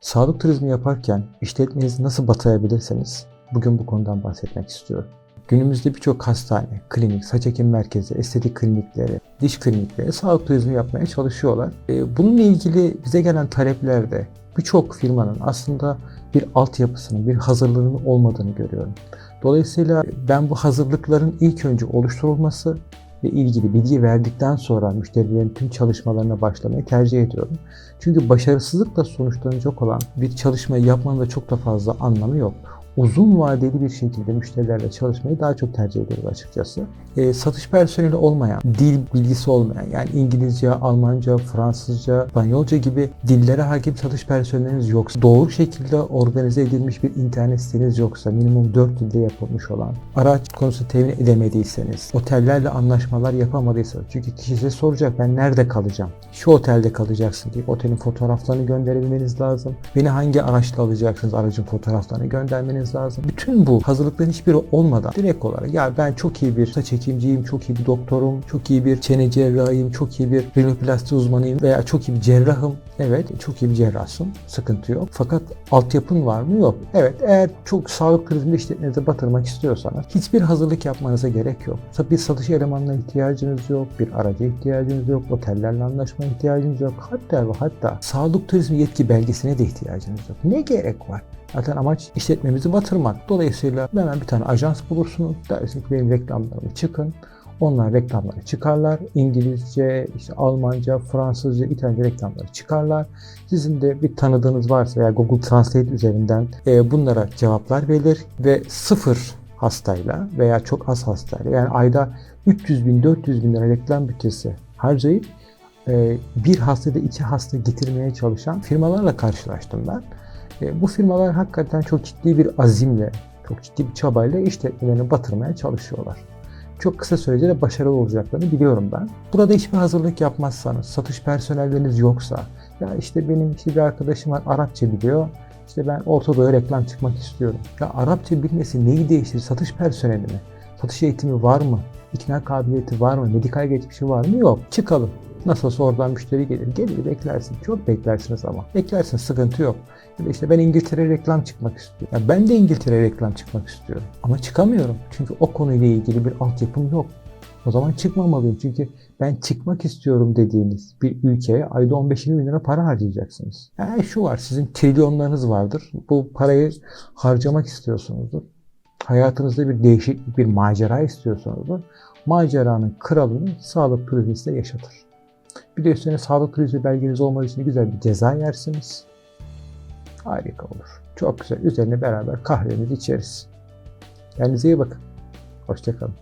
Sağlık turizmi yaparken işletmenizi nasıl batırabilirseniz bugün bu konudan bahsetmek istiyorum. Günümüzde birçok hastane, klinik, saç ekim merkezi, estetik klinikleri, diş klinikleri sağlık turizmi yapmaya çalışıyorlar. Ee, Bununla ilgili bize gelen taleplerde birçok firmanın aslında bir altyapısının, bir hazırlığının olmadığını görüyorum. Dolayısıyla ben bu hazırlıkların ilk önce oluşturulması ve ilgili bilgi verdikten sonra müşterilerin tüm çalışmalarına başlamayı tercih ediyorum. Çünkü başarısızlıkla sonuçlanacak olan bir çalışmayı yapmanın da çok da fazla anlamı yok. Uzun vadeli bir şekilde müşterilerle çalışmayı daha çok tercih ediyoruz açıkçası. E, satış personeli olmayan, dil bilgisi olmayan yani İngilizce, Almanca, Fransızca, İspanyolca gibi dillere hakim satış personeliniz yoksa, doğru şekilde organize edilmiş bir internet siteniz yoksa, minimum 4 dilde yapılmış olan, araç konusu temin edemediyseniz, otellerle anlaşmalar yapamadıysanız, çünkü kişi size soracak ben nerede kalacağım, şu otelde kalacaksın diye otelin fotoğraflarını gönderebilmeniz lazım. Beni hangi araçla alacaksınız aracın fotoğraflarını göndermeniz lazım. Bütün bu hazırlıkların hiçbiri olmadan direkt olarak ya ben çok iyi bir saç hekimciyim, çok iyi bir doktorum, çok iyi bir çene cerrahıyım, çok iyi bir rinoplasti uzmanıyım veya çok iyi bir cerrahım. Evet çok iyi bir cerrahsın. Sıkıntı yok. Fakat altyapın var mı? Yok. Evet eğer çok sağlık turizmde işletmenizi batırmak istiyorsanız hiçbir hazırlık yapmanıza gerek yok. Bir satış elemanına ihtiyacınız yok. Bir araca ihtiyacınız yok. Otellerle anlaşma ihtiyacınız yok. Hatta ve hatta sağlık turizmi yetki belgesine de ihtiyacınız yok. Ne gerek var? Zaten amaç işletmemizi batırmak. Dolayısıyla hemen bir tane ajans bulursunuz. Dersiniz ki benim reklamlarımı çıkın. Onlar reklamları çıkarlar. İngilizce, işte Almanca, Fransızca, İtalyanca reklamları çıkarlar. Sizin de bir tanıdığınız varsa veya Google Translate üzerinden e, bunlara cevaplar verir ve sıfır hastayla veya çok az hastayla yani ayda 300 bin 400 bin lira reklam bütçesi harcayıp e, bir hastada iki hasta getirmeye çalışan firmalarla karşılaştım ben. E, bu firmalar hakikaten çok ciddi bir azimle, çok ciddi bir çabayla işletmelerini batırmaya çalışıyorlar. Çok kısa sürece de başarılı olacaklarını biliyorum ben. Burada hiçbir hazırlık yapmazsanız, satış personelleriniz yoksa, ya işte benim işte bir arkadaşım var Arapça biliyor, işte ben Orta Doğu'ya reklam çıkmak istiyorum. Ya Arapça bilmesi neyi değiştirir? Satış personeli mi? Satış eğitimi var mı? İkna kabiliyeti var mı? Medikal geçmişi var mı? Yok. Çıkalım. Nasılsa oradan müşteri gelir. Gelir beklersin. Çok beklersiniz ama. Beklersin sıkıntı yok. Da işte ben İngiltere reklam çıkmak istiyorum. Ya ben de İngiltere reklam çıkmak istiyorum. Ama çıkamıyorum. Çünkü o konuyla ilgili bir altyapım yok. O zaman çıkmamalıyım. Çünkü ben çıkmak istiyorum dediğiniz bir ülkeye ayda 15-20 bin lira para harcayacaksınız. Yani şu var sizin trilyonlarınız vardır. Bu parayı harcamak istiyorsunuzdur. Hayatınızda bir değişiklik, bir macera istiyorsunuzdur. Maceranın kralını sağlık turizminde yaşatır. Bir de üstüne sağlık turizmi belgeniz olmadığı için güzel bir ceza yersiniz. Harika olur. Çok güzel. Üzerine beraber kahvemizi içeriz. Kendinize iyi bakın. Hoşçakalın.